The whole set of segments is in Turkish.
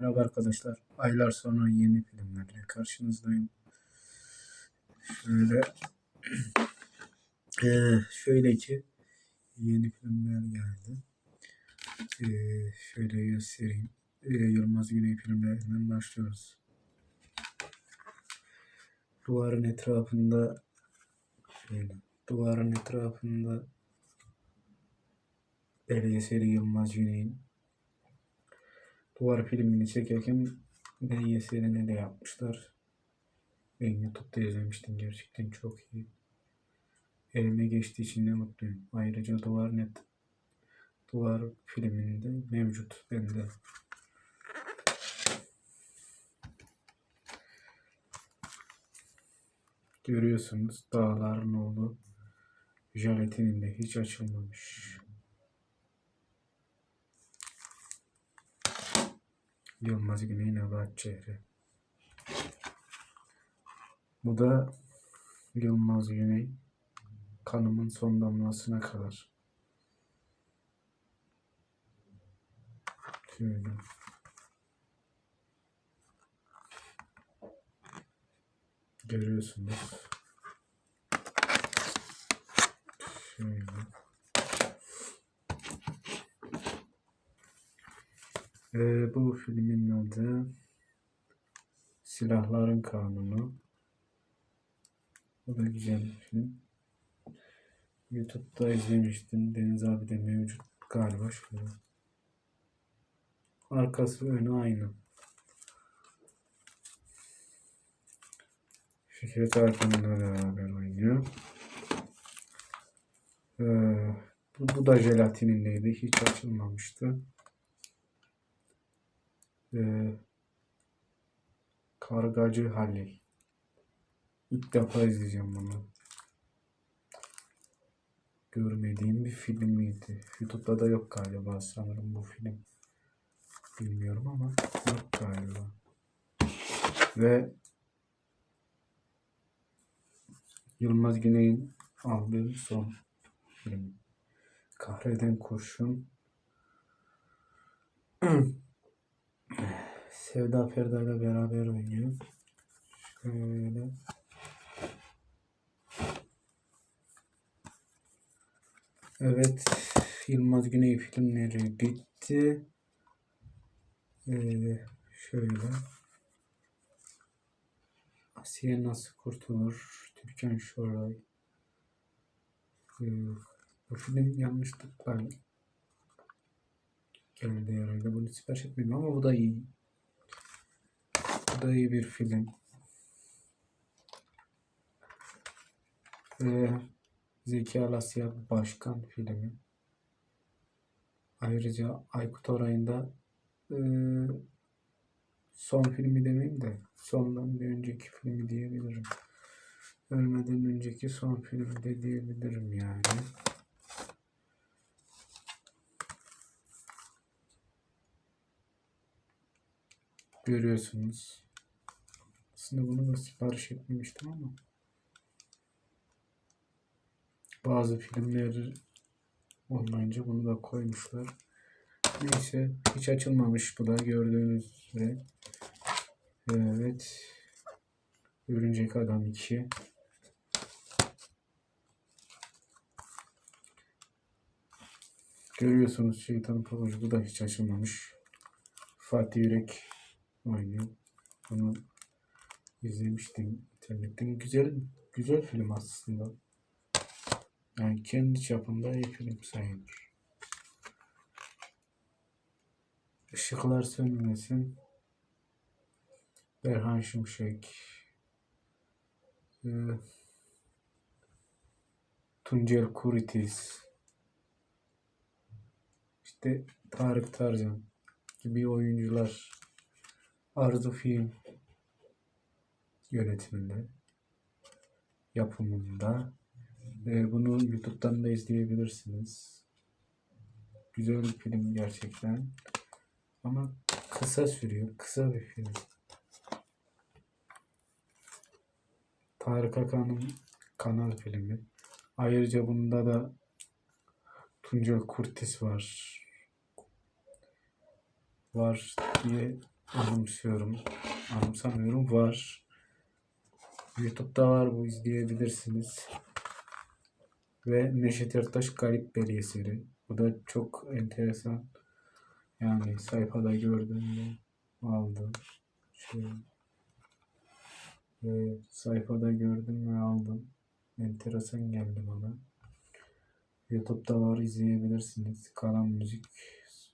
Merhaba arkadaşlar. Aylar sonra yeni filmlerle karşınızdayım. Şöyle eee, şöyle ki yeni filmler geldi. Eee, şöyle göstereyim. Eee, Yılmaz Güney filmlerinden başlıyoruz. Duvarın etrafında şöyle, duvarın etrafında belgeseli Yılmaz Güney'in Duvar filmini çekerken belgeselini de yapmışlar. Ben YouTube'da izlemiştim. Gerçekten çok iyi. Elime geçtiği için de mutluyum. Ayrıca Duvar Net Duvar filminde mevcut bende. Görüyorsunuz dağların olduğu jelatinin de hiç açılmamış. Yılmaz Güney Nebahat Çehre. Bu da Yılmaz Güney kanımın son damlasına kadar. Şöyle. Görüyorsunuz. Şöyle. Ee, bu filmin adı Silahların Kanunu. Bu da güzel bir film. YouTube'da izlemiştim. Deniz abi de mevcut galiba şöyle. Arkası önü aynı. Fikret Arkan'la beraber oynuyor. Ee, bu, bu da jelatinindeydi. Hiç açılmamıştı. Ee, Kargacı Halil. İlk defa izleyeceğim bunu. Görmediğim bir film miydi? YouTube'da da yok galiba sanırım bu film. Bilmiyorum ama yok galiba. Ve Yılmaz Güney'in aldığı son film. Kahreden Kurşun. Sevda Ferda ile beraber oynuyor. Şöyle. Evet. Yılmaz Güney filmleri bitti. Ee, şöyle. Asiye Nasıl Kurtulur? Türkan Şoray. Ee, bu film yanlışlıkla geldi herhalde. Bunu sipariş etmedim ama bu da iyi. Bu da iyi bir film. Ee, Zeki Alasya Başkan filmi. Ayrıca Aykut Oray'ın e, son filmi demeyeyim de sondan bir önceki filmi diyebilirim. Ölmeden önceki son filmi de diyebilirim yani. Görüyorsunuz. Aslında bunu da sipariş etmemiştim ama bazı filmler olmayınca bunu da koymuşlar. Neyse hiç açılmamış bu da gördüğünüz üzere. Evet. Örümcek Adam 2. Görüyorsunuz şeytanın pabucu bu da hiç açılmamış. Fatih Yürek oynuyor. Bunu izlemiştim internetten. Güzel güzel film aslında. Yani kendi çapında iyi film sayılır. Işıklar sönmesin. Berhan Şimşek. Ee, Tuncel Kuritis. İşte Tarık Tarcan gibi oyuncular Arzu Film yönetiminde yapımında ve bunu YouTube'dan da izleyebilirsiniz. Güzel bir film gerçekten. Ama kısa sürüyor. Kısa bir film. Tarık Akan'ın kanal filmi. Ayrıca bunda da Tuncel Kurtis var. Var diye anımsıyorum. Anımsamıyorum. Var. YouTube'da var bu izleyebilirsiniz. Ve Neşet Ertaş Garip Belgeseli. Bu da çok enteresan. Yani sayfada gördüm ve aldım. Şey, ve sayfada gördüm ve aldım. Enteresan geldi bana. YouTube'da var izleyebilirsiniz. Kalan Müzik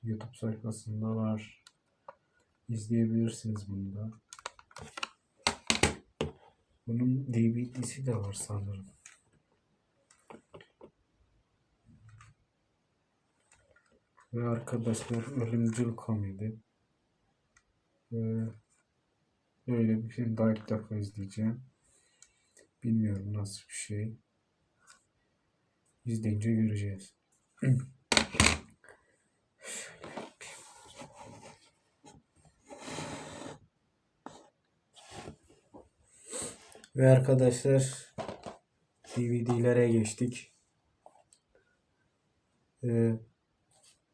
YouTube sayfasında var. İzleyebilirsiniz bunu da. Bunun DVD'si de var sanırım. Ve arkadaşlar ölümcül komedi. Ee, öyle bir film daha ilk defa izleyeceğim. Bilmiyorum nasıl bir şey. İzleyince göreceğiz. Ve arkadaşlar DVD'lere geçtik. Ee,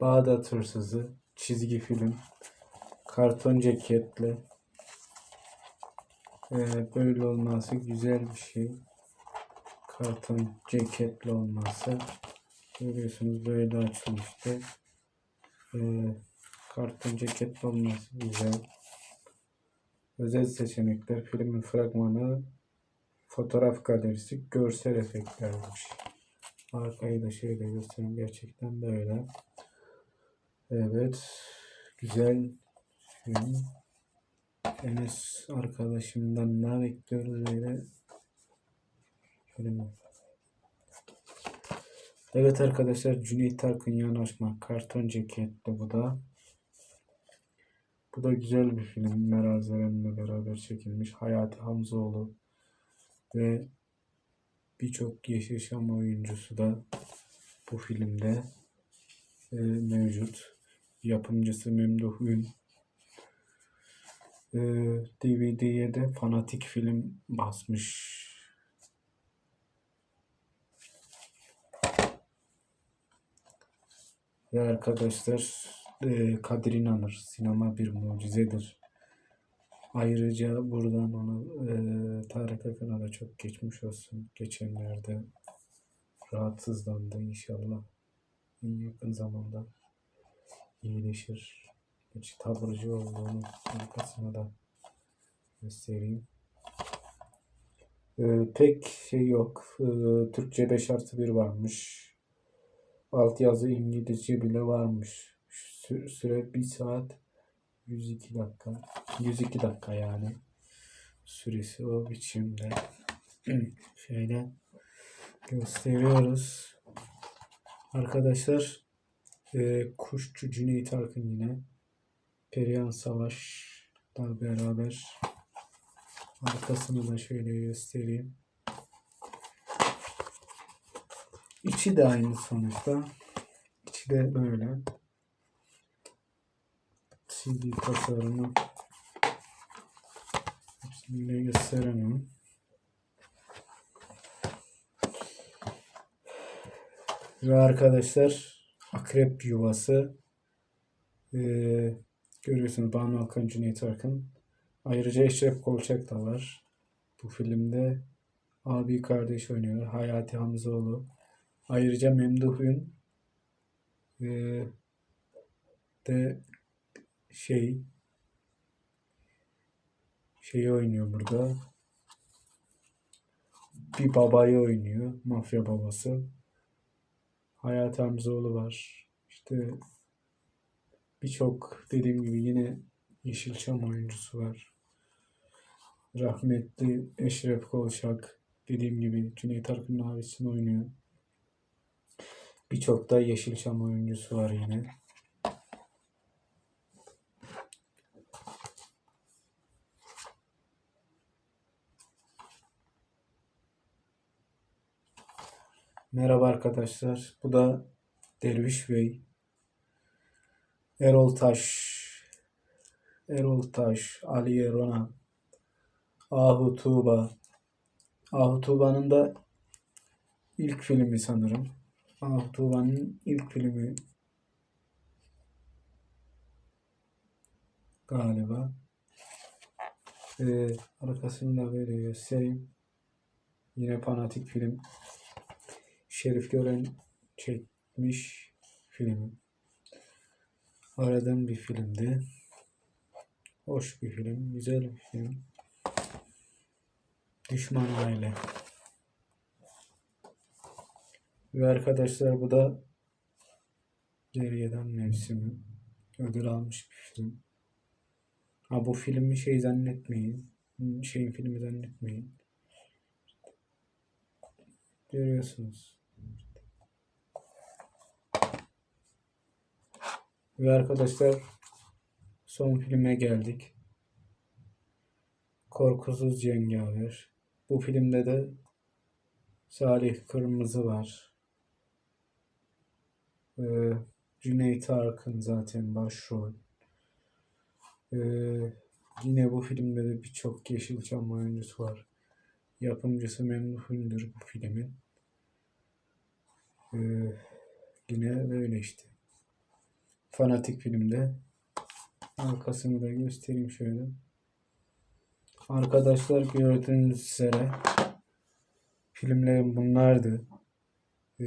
Bağdat Hırsızı çizgi film karton ceketle ee, böyle olması güzel bir şey. Karton ceketli olması görüyorsunuz böyle açılmıştı. Ee, karton ceketli olması güzel. Özel seçenekler, filmin fragmanı, fotoğraf galerisi, görsel efektlermiş. Arkayı da şöyle göstereyim. Gerçekten de öyle. Evet. Güzel film. Enes arkadaşımdan ne bekliyoruz öyle. Film. Evet arkadaşlar Cüneyt Arkın Yanaşma karton ceketli bu da. Bu da güzel bir film. Meral Zeren'le beraber çekilmiş. Hayati Hamzoğlu ve birçok Yeşilçam oyuncusu da bu filmde e, mevcut. Yapımcısı Memduh Ün. E, DVD'ye de Fanatik film basmış. Ve arkadaşlar e, Kadir İnanır. Sinema bir mucizedir. Ayrıca buradan onu e, Tarık Akın'a da çok geçmiş olsun. Geçenlerde rahatsızlandı inşallah. En yakın zamanda iyileşir. Hiç taburcu olduğunu arkasına da göstereyim. E, pek şey yok. E, Türkçe 5 artı 1 varmış. Altyazı İngilizce bile varmış. Sü- süre 1 saat 102 dakika. 102 dakika yani. Süresi o biçimde. Şöyle gösteriyoruz. Arkadaşlar e, Kuşçu Cüneyt Arkın yine Perihan Savaş'la beraber arkasını da şöyle göstereyim. İçi de aynı sonuçta. İçi de böyle. CD tasarımı Şimdi gösteremem. Ve arkadaşlar akrep yuvası ee, görüyorsunuz Banu Alkan, Cüneyt Arkın. Ayrıca Eşref Kolçak da var. Bu filmde abi kardeş oynuyor. Hayati Hamzoğlu. Ayrıca Memduh Ün ee, de şey şeyi oynuyor burada. Bir babayı oynuyor. Mafya babası. Hayat Hamzoğlu var. İşte birçok dediğim gibi yine Yeşilçam oyuncusu var. Rahmetli Eşref Kolşak dediğim gibi Cüneyt Arkın'ın abisini oynuyor. Birçok da Yeşilçam oyuncusu var yine. Merhaba arkadaşlar. Bu da Derviş Bey. Erol Taş. Erol Taş. Ali Erona. Ahu Tuğba. Ahu Tuğba'nın da ilk filmi sanırım. Ahu Tuğba'nın ilk filmi galiba. Ee, arkasını da böyle göstereyim. Yine fanatik film. Şerif Gören çekmiş filmi. Aradığım bir filmdi. Hoş bir film, güzel bir film. Düşman Aile. Ve arkadaşlar bu da Geriyeden Mevsimi. Ödül almış bir film. Ha bu filmi şey zannetmeyin. Şeyin filmi zannetmeyin. Görüyorsunuz. Ve arkadaşlar son filme geldik. Korkusuz Cengaver. Bu filmde de Salih Kırmızı var. Ee, Cüneyt Arkın zaten başrol. Ee, yine bu filmde de birçok Yeşilçam oyuncusu var. Yapımcısı Memduh Ündür bu filmin. Ee, yine böyle işte. Fanatik filmde. Arkasını da göstereyim şöyle. Arkadaşlar gördüğünüz üzere filmlerim bunlardı. Ee,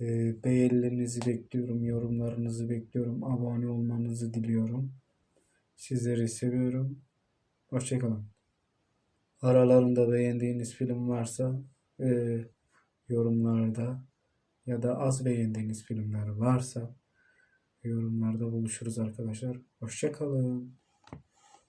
e, beğenilerinizi bekliyorum, yorumlarınızı bekliyorum, abone olmanızı diliyorum. Sizleri seviyorum. Hoşçakalın. Aralarında beğendiğiniz film varsa e, yorumlarda ya da az beğendiğiniz filmler varsa yorumlarda buluşuruz arkadaşlar. Hoşçakalın.